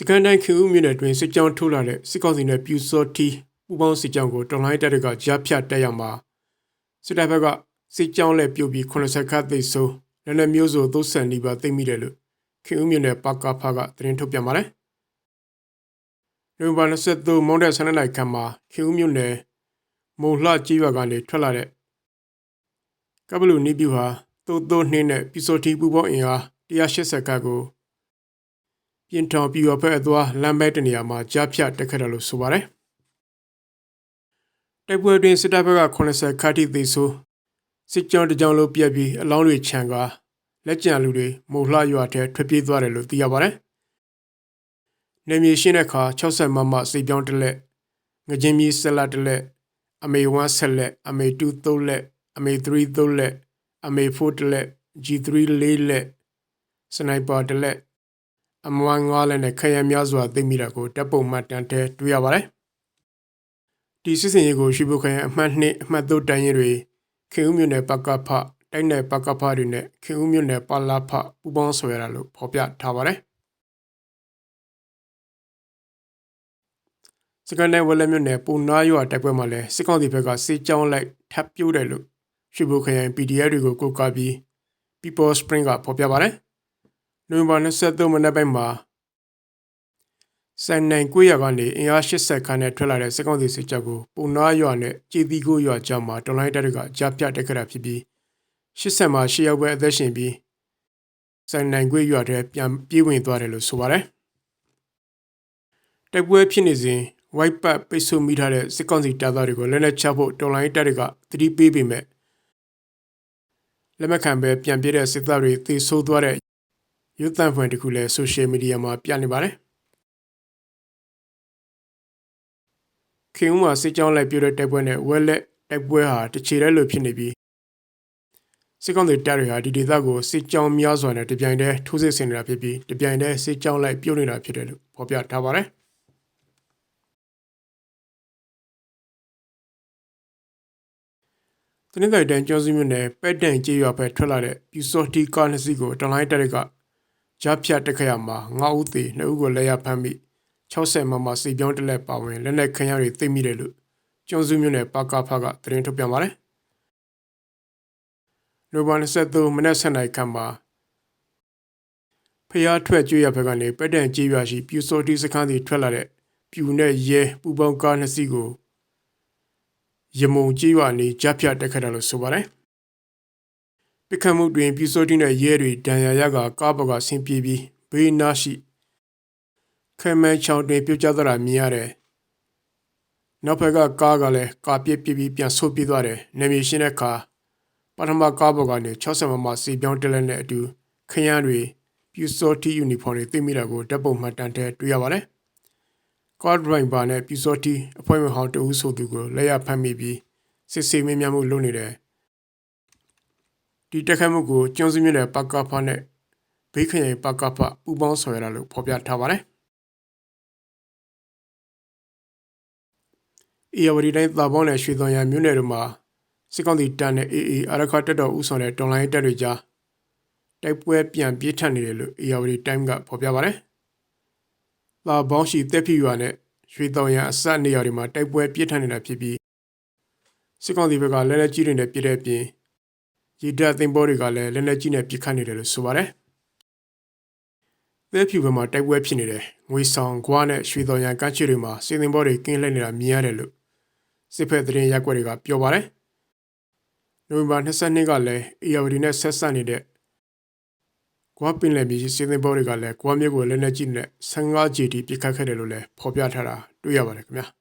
စကန်တိုင်းခင်ဦးမြို့နယ်တွင်စစ်ကြောင်းထိုးလာတဲ့စစ်ကောင်စီနဲ့ပြူစောတီပူပေါင်းစစ်ကြောင်းကိုတော်လိုင်းတပ်တွေကကြားဖြတ်တက်ရောက်မှာစစ်တပ်ဘက်ကစစ်ကြောင်းလည်းပြုတ်ပြီး80ခတ်သိဆိုးလည်းလည်းမျိုးစုံသုတ်ဆန်နေပါသိမ့်မိတယ်လို့ခင်ဦးမြို့နယ်ပကဖကသတင်းထုတ်ပြန်ပါတယ်နိုဝင်ဘာ23မုံတဲ့ဆန္ဒနိုင်ခမ်းမှာခင်ဦးမြို့နယ်မုံလှကြီးရွာကနေထွက်လာတဲ့ကပလူနီပြူဟာသို့သို့နှင်းနဲ့ပြူစောတီပူပေါင်းအင်အား180ခတ်ကို ပြင်ထောင်ပြူရဖက်အသွားလမ်းပဲတနေရာမှာကြားဖြတ်တက်ခတ်တယ်လို့ဆိုပါတယ်တိုက်ပွဲတွင်စစ်တပ်ဘက်က80ခါတိသိဆိုးစစ်ကြောင်းတစ်ကြောင်းလုံးပြက်ပြီးအလောင်းတွေခြံကားလက်ကျန်လူတွေမိုလှရွာထဲထွက်ပြေးသွားတယ်လို့သိရပါတယ်။နေမြေရှင်းတဲ့အခါ60မမစိတ်ပြောင်းတစ်လက်ငကြင်းမီဆက်လက်တစ်လက်အမေ1ဆက်လက်အမေ2သုံးလက်အမေ3သုံးလက်အမေ4တစ်လက် G3 လေးလက်စနိုက်ပါတစ်လက် အမွမ်းငါးလက်နဲ့ခရံများစွာသိမိတာကိုတပ်ပုံမှတ်တမ်းထဲတွေ့ရပါတယ်။ဒီစစ်စင်ရေးကိုရှိဖို့ခရံအမှတ်2အမှတ်3တန်းရင်တွေခင်ဦးမြို့နယ်ပကဖတိုက်နယ်ပကဖတွေနဲ့ခင်ဦးမြို့နယ်ပလာဖပူပေါင်းဆွဲရတာလို့ဖော်ပြထားပါတယ်။စကန်နယ်ဝလက်မြို့နယ်ပူနာရွာတိုက်ပွဲမှာလည်းစစ်ကောင်စီဘက်ကစစ်ကြောင်းလိုက်ထပ်ပြိုးတယ်လို့ရှိဖို့ခရိုင် PDF တွေကိုကိုကပြီး People Spring ကဖော်ပြပါတယ်။ နိုဝင်ဘာ23မနက်ပိုင်းမှာစန်နိုင်ကိုရကနေအင်အား80ခန်းနဲ့ထွက်လာတဲ့စစ်ကောင်စီစစ်ကြောကိုပုံနာရွာနဲ့ကြည်တီကိုရွာကြားမှာတော်လိုင်းတပ်တွေကကြားပြတက်ခရဖြစ်ပြီး80မှာရှေ့ရောက်ပဲအသက်ရှင်ပြီးစန်နိုင်ကိုရွာထဲပြန်ပြေးဝင်သွားတယ်လို့ဆိုပါတယ်။တိုက်ပွဲဖြစ်နေစဉ် white pad ပိတ်ဆို့မိထားတဲ့စစ်ကောင်စီတပ်သားတွေကိုလက်နက်ချဖို့တော်လိုင်းတပ်တွေကသတိပေးပေမဲ့လက်မခံပဲပြန်ပြေးတဲ့စစ်သားတွေသေဆိုးသွားတဲ့ ရုပ်သံဖွင့်တစ်ခုလည်းဆိုရှယ်မီဒီယာမှာပြနေပါတယ်။ခင်ဦးမှာစစ်ကြောင်းလိုက်ပြတဲ့တိုက်ပွဲနဲ့ဝက်လက်တိုက်ပွဲဟာတချေတဲ့လိုဖြစ်နေပြီးစစ်ကောင်စီတပ်တွေဟာဒီဒေသကိုစစ်ကြောင်းများစွာနဲ့တပြိုင်တည်းထိုးစစ်ဆင်နေတာဖြစ်ပြီးတပြိုင်တည်းစစ်ကြောင်းလိုက်ပြုတ်နေတာဖြစ်တယ်လို့ဖော်ပြထားပါတယ်။တနင်္သာရီတိုင်းကျောင်းစုမြို့နယ်ပဲ့တန်ကျေးရွာဘက်ထွက်လာတဲ့ပြူစော်တီကားနှစ်စီးကိုတလိုင်းတပ်တွေကကြား ဖြတ်တက်ခရမှာ9ဦးသေ2ဦးကိုလက်ရဖမ်းပြီး60မမစီပြောင်းတလက်ပါဝင်လက်နက်ခရတွေသိမိတယ်လို့ကျွန်းစုမြို့နယ်ပါကာဖကသတင်းထုတ်ပြန်ပါတယ်။နိုဘန်23မနက်7:00နာရီခန့်မှာဖျားထွက်ကျွေးရဘက်ကနေပက်တန်ကြေးရွာရှိပြူစော်တီစခန်းစီထွက်လာတဲ့ပြူနဲ့ရဲပူပေါင်းကားနှစ်စီးကိုရမုံကြေးရွာနေကြပြတက်ခတ်တယ်လို့ဆိုပါတယ်။ ပစ်ခတ်မှုတွင်ပြူစော်တီနဲ့ရဲတွေဒဏ်ရာရကကားပေါ်ကဆင်းပြေးပြီးဘေးနားရှိခဲမဲချောင်းတွင်ပြုတ်ကျသွားတာမြင်ရတယ်။နောက်ဘက်ကကားကလည်းကာပြစ်ပြပြီးပြန်ဆုတ်ပြေးသွားတယ်။နေမြေရှင်းတဲ့အခါပထမကားပေါ်ကနေ60မမစီပြောင်းတက်လက်နဲ့အတူခရမ်းတွေပြူစောတီယူနီဖောင်းတွေသိမိတာကိုတပ်ပုံမှတ်တမ်းထဲတွေ့ရပါတယ်။ကားဒရိုင်ဘာနဲ့ပြူစောတီအဖွဲ့ဝင်ဟောင်းတဦးဆိုသူကိုလက်ရဖမ်းမိပြီးစစ်ဆေးမင်းများမှုလုပ်နေတယ်။ ဒီတက်ခတ်မှုကိုကျွန်းစုမြို့နယ်ပကဖနဲ့ဘေးခရိုင်ပကဖပူပေါင်းဆောင်ရတာလို့ဖော်ပြထားပါတယ်။အေရဝတီတိုင်းသာပေါင်းနဲ့ရွှေသွန်ရမြို့နယ်တို့မှာစစ်ကောင်စီတပ်နဲ့ AA အာရခတက်တော်ဦးဆောင်တဲ့တော်လိုင်းတပ်တွေကြားတိုက်ပွဲပြန်ပြစ်ထန်နေတယ်လို့အေရဝတီတိုင်းကဖော်ပြပါတယ်။သာပေါင်းရှိတက်ဖြူရွာနဲ့ရွှေသွန်ရအစနေရာတွေမှာတိုက်ပွဲပြစ်ထန်နေတာဖြစ်ပြီးစစ်ကောင်စီဘက်ကလက်လက်ကြီးတွေနဲ့ပြစ်တဲ့အပြင် ရေတပ်သင်္ဘောတွေကလည်းလက်လက်ကြီးနဲ့ပြစ်ခတ်နေတယ်လို့ဆိုပါတယ်။သဲဖြူဘက်မှာတိုက်ပွဲဖြစ်နေတယ်။ငွေဆောင်၊ဂွားနဲ့ရွှေတော်ရန်ကမ်းခြေတွေမှာစီသင်္ဘောတွေကင်းလှည့်နေတာမြင်ရတယ်လို့စစ်ဖက်သတင်းရက်ွက်တွေကပြောပါတယ်။နိုဝင်ဘာ22ကလည်းအေယာဝတီနဲ့ဆက်ဆက်နေတဲ့ကွာပင်လယ်မြေစီသင်္ဘောတွေကလည်းကွာမြစ်ကိုလက်နက်ကြီးနဲ့15ဂျီတီပစ်ခတ်ခဲ့တယ်လို့လည်းဖော်ပြထားတာတွေ့ရပါတယ်ခင်ဗျာ။